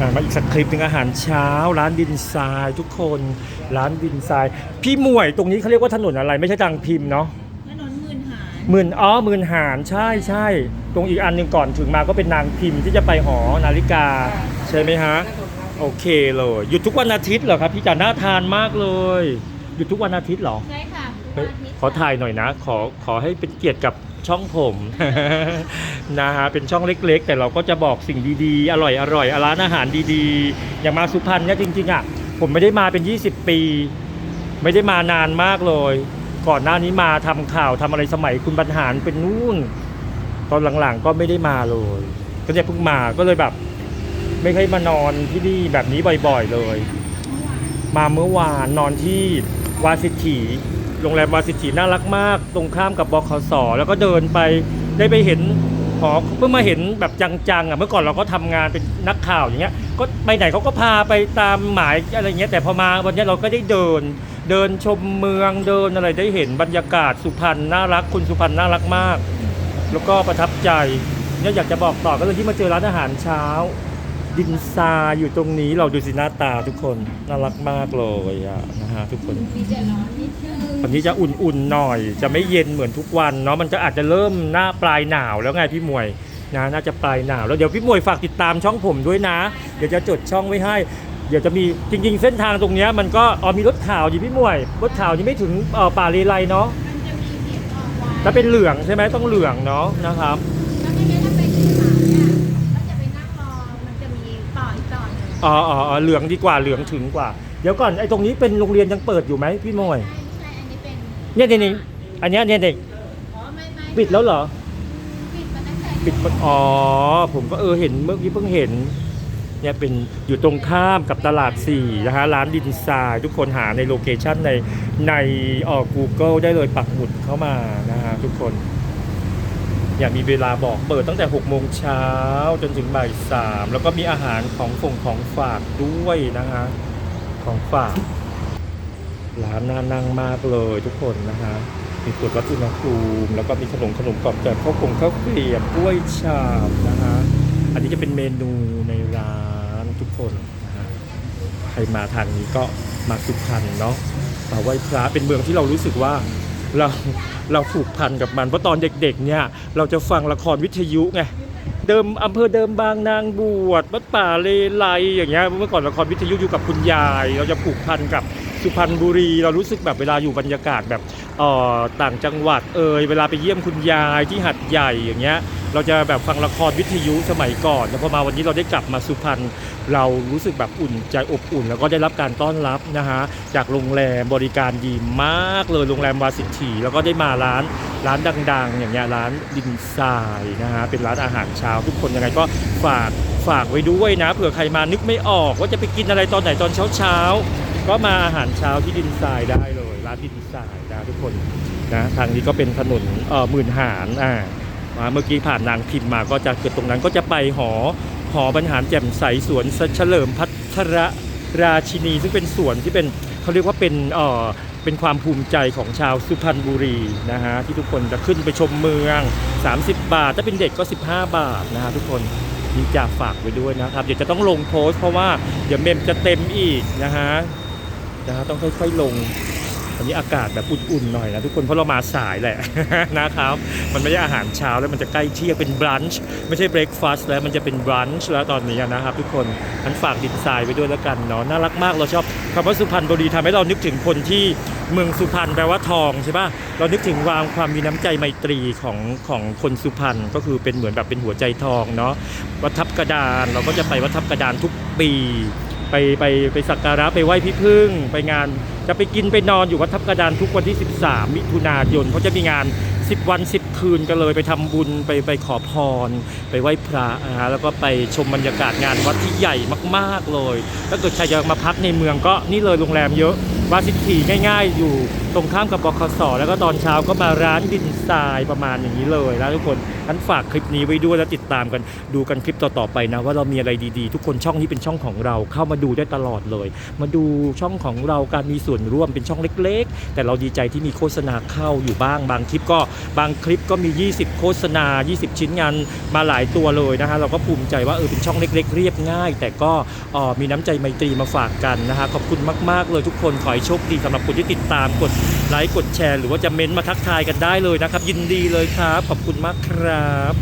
อะมาอีกสักคลิปหนึ่งอาหารเช้า ร้านดินทรายทุกคนร้านดินทราย พี่หมวยตรงนี้เขาเรียกว่าถนนอะไร ไม่ใช่ทางพิมพ์เนาะถนนหมื่นหารหมื่นอ๋อหมื่นหารใช่ใช่ตรงอีกอันหนึ่งก่อนถึงมาก็เป็นนางพิมพ์ที่จะไปหอนาฬิกา ใช่ไหมฮะโอเคเลยหยุดทุกวันอาทิตย์เหรอครับพี่จ๋าน่าทานมากเลยหยุดทุกวันอาทิตย์เหรอใช่ค่ะเฮ้ยวันอาทิตย์ขอถ่ายหน่อยนะ ขอขอให้เป็นเกียรติกับ ช่องผม นะฮะเป็นช่องเล็ก ๆ แต่เราก็จะบอกสิ่งดีๆ อร่อยอร่อยร้านอาหารดีๆ อย่างมาสุพรรณเนี่ยจริงๆอะผมไม่ได้มาเป็น 20 ปี ไม่ได้มานานมากเลย ก่อนหน้านี้มาทำข่าวทำอะไรสมัยคุณบรรหารเป็นนู่น ตอนหลังๆก็ไม่ได้มาเลย ก็เนี่ยเพิ่งมาก็เลยแบบ ไม่เคยมานอนที่นี่แบบนี้บ่อยๆเลย มาเมื่อวานนอนที่วาสิถี โรงแรมวาสิถีน่ารักมาก ตรงข้ามกับบคสแล้วก็เดินไปได้ไปเห็นหอเพิ่งมาเห็นแบบจังๆอะเมื่อก่อนเราก็ทำงานเป็นนักข่าวอย่างเงี้ยก็ไปไหนเขาก็พาไปตามหมายอะไรเงี้ยแต่พอมาวันเนี้ยเราก็ได้เดิน เดินชมเมืองเดินอะไรได้เห็นบรรยากาศสุพรรณน่ารักคุณสุพรรณน่ารักมาก แล้วก็ประทับใจเนี่ยอยากจะบอกต่อก็เลยที่มาเจอร้านอาหารเช้า ดินทราอยู่ตรงนี้เราดูสิหน้าตาทุกคนน่ารักมากเลยอะนะฮะทุกคนวันนี้จะอุ่นๆหน่อย จะไม่เย็นเหมือนทุกวันเนาะมันจะอาจจะเริ่มหน้าปลายหนาวแล้วไงพี่มวยนะน่าจะปลายหนาวแล้วเดี๋ยวพี่มวยฝากติดตามช่องผมด้วยนะ เดี๋ยวจะจดช่องไว้ให้ เดี๋ยวจะมีจริง ๆ เส้นทางตรงนี้มันก็อ๋อมีรถข่าวอยู่พี่มวยรถข่าวยังไม่ถึงเออป่าเลไลเนาะมันจะมีเสียงออกไว้ถ้าเป็นเหลืองใช่ไหมต้องเหลืองเนาะนะครับ อหนึ่งอ๋ออ๋ออ๋อเหลืองดีกว่าเหลืองถึงกว่า เดี๋ยวก่อนไอ้ตรงนี้เป็นโรงเรียนยังเปิดอยู่ไหมพี่มวยใช่ใช่อันนี้เป็นเนี่ยเนี่ยเนี่ยอันเนี้ยเนี่ยเนี่ยอ๋อไม่ไม่ปิดแล้วเหรอ ปิดมาตั้งแต่ปิดมันอ๋อผมก็เออเห็นเมื่อกี้เพิ่งเห็นเนี่ยเป็นอยู่ตรงข้ามกับตลาดสี่นะฮะร้านดินทรายทุกคนหาในโลเคชันในในเอ่อ Google ได้เลยปักหมุดเข้ามานะฮะทุกคน อย่ามีเวลาบอกเปิดตั้งแต่6โมงเช้าจนถึงบ่ายสามแล้วก็มีอาหารของฝงของฝากด้วยนะฮะของฝากร้านน่านั่งมากเลยทุกคนนะฮะมีตรวจวัดอุณหภูมิแล้วก็มีขนมขนมกรอบแจกข้าวกงข้าวเกลียบกล้วยฉาบนะฮะอันนี้จะเป็นเมนูในร้านทุกคนนะฮะใครมาทางนี้ก็มาสุพรรณเนาะมาไหว้พระเป็นเมืองที่เรารู้สึกว่าเรา เราผูกพันกับมัน เพราะตอนเด็กๆเนี่ยเราจะฟังละครวิทยุไงเดิมอำเภอเดิมบางนางบวชวัดป่าเลไลอย่างเงี้ยเมื่อก่อนละครวิทยุอยู่กับคุณยาย เราจะผูกพันกับสุพรรณบุรี เรารู้สึกแบบเวลาอยู่บรรยากาศแบบออต่างจังหวัดเอยเวลาไปเยี่ยมคุณยายที่หัดใหญ่อย่างเงี้ย เราจะแบบฟังละครวิทยุสมัยก่อนแต่พอมาวันนี้เราได้กลับมาสุพรรณเรารู้สึกแบบอุ่นใจอบอุ่น แล้วก็ได้รับการต้อนรับนะฮะจากโรงแรมบริการดีมากเลยโรงแรมวาสิถีแล้วก็ได้มาร้านร้านดัง ๆ อย่างเงี้ยร้านดินทรายนะฮะเป็นร้านอาหารเช้าทุกคนยังไงก็ฝากฝากไว้ด้วยนะเผื่อใครมานึกไม่ออกว่าจะไปกินอะไรตอนไหนตอนเช้าเช้าๆก็มาอาหารเช้าที่ดินทรายได้เลย ร้านดินทรายนะทุกคนนะทางนี้ก็เป็นถนนเอ่อหมื่นหารอ่า มาเมื่อกี้ผ่านนางพิมพ์มาก็จะเกิดตรงนั้นก็จะไปหอหอบรรหารแจ่มใสสวนเฉลิมพัทรราชินี ซึ่งเป็นสวนที่เป็นเขาเรียกว่าเป็นเอ่อเป็นความภูมิใจของชาวสุพรรณบุรีนะฮะที่ทุกคนจะขึ้นไปชมเมือง 30 บาท ถ้าเป็นเด็กก็ 15 บาทนะฮะทุกคนนี่จะฝากไว้ด้วยนะครับ เดี๋ยวจะต้องลงโพสต์เพราะว่าเดี๋ยวเมมจะเต็มอีกนะฮะนะฮะต้องค่อยๆลง วันนี้อากาศแบบอุ่นๆหน่อยนะทุกคนเพราะเรามาสายแหละนะครับ มันไม่ใช่อาหารเช้าแล้วมันจะใกล้เที่ยงเป็นบรันช์ไม่ใช่เบรคฟาสต์แล้วมันจะเป็นบรันช์แล้วตอนนี้นะครับ ทุกคนฉันฝากดินทรายไว้ด้วยแล้วกันเนาะน่ารักมากเราชอบคำว่าสุพรรณบุรีทำให้เรานึกถึงคนที่เมืองสุพรรณแปลว่าทองใช่ปะเรานึกถึงความความมีน้ำใจไมตรีของของคนสุพรรณก็คือเป็นเหมือนแบบเป็นหัวใจทองเนาะวัดทับกระดานเราก็จะไปวัดทับกระดานทุกปี ไปไปไปสักการะไปไหว้พี่พึ่งไปงาน จะไปกินไปนอนอยู่วัดทับกระดานทุกวันที่ 13 มิถุนายนเขาจะมีงาน 10 วัน 10 คืนกันเลยไปทำบุญไปไปขอพร ไปไหว้พระนะฮะแล้วก็ไปชมบรรยากาศงานวัดที่ใหญ่มาก ๆเลย ถ้าเกิดใครอยากมาพักในเมืองก็นี่เลยโรงแรมเยอะวัดสิถีง่าย ๆ อยู่ รงข้ามกับบคสแล้วก็ตอนเช้าก็มาร้านดินทรายประมาณอย่างนี้เลยนะทุกคนฉันฝากคลิปนี้ไว้ด้วยแล้วติดตามกันดูกันคลิปต่อๆไปนะ ว่าเรามีอะไรดีๆ ทุกคนช่องนี้เป็นช่องของเราเข้ามาดูได้ตลอดเลย มาดูช่องของเราการมีส่วนร่วมเป็นช่องเล็ก ๆ แต่เราดีใจที่มีโฆษณาเข้าอยู่บ้าง บางคลิปก็บางคลิปก็มี 20 โฆษณา 20 ชิ้นงานมาหลายตัวเลยนะฮะเราก็ภูมิใจว่าเออเป็นช่องเล็ก ๆ เรียบง่าย แต่ก็มีน้ำใจไมตรีมาฝากกันนะฮะขอบคุณมากๆเลยทุกคนขอให้โชคดีสำหรับคนที่ติดตามกดไลค์กดแชร์ หรือว่าจะเม้นต์มาทักทายกันได้เลยนะครับ ยินดีเลยครับ ขอบคุณมากครับ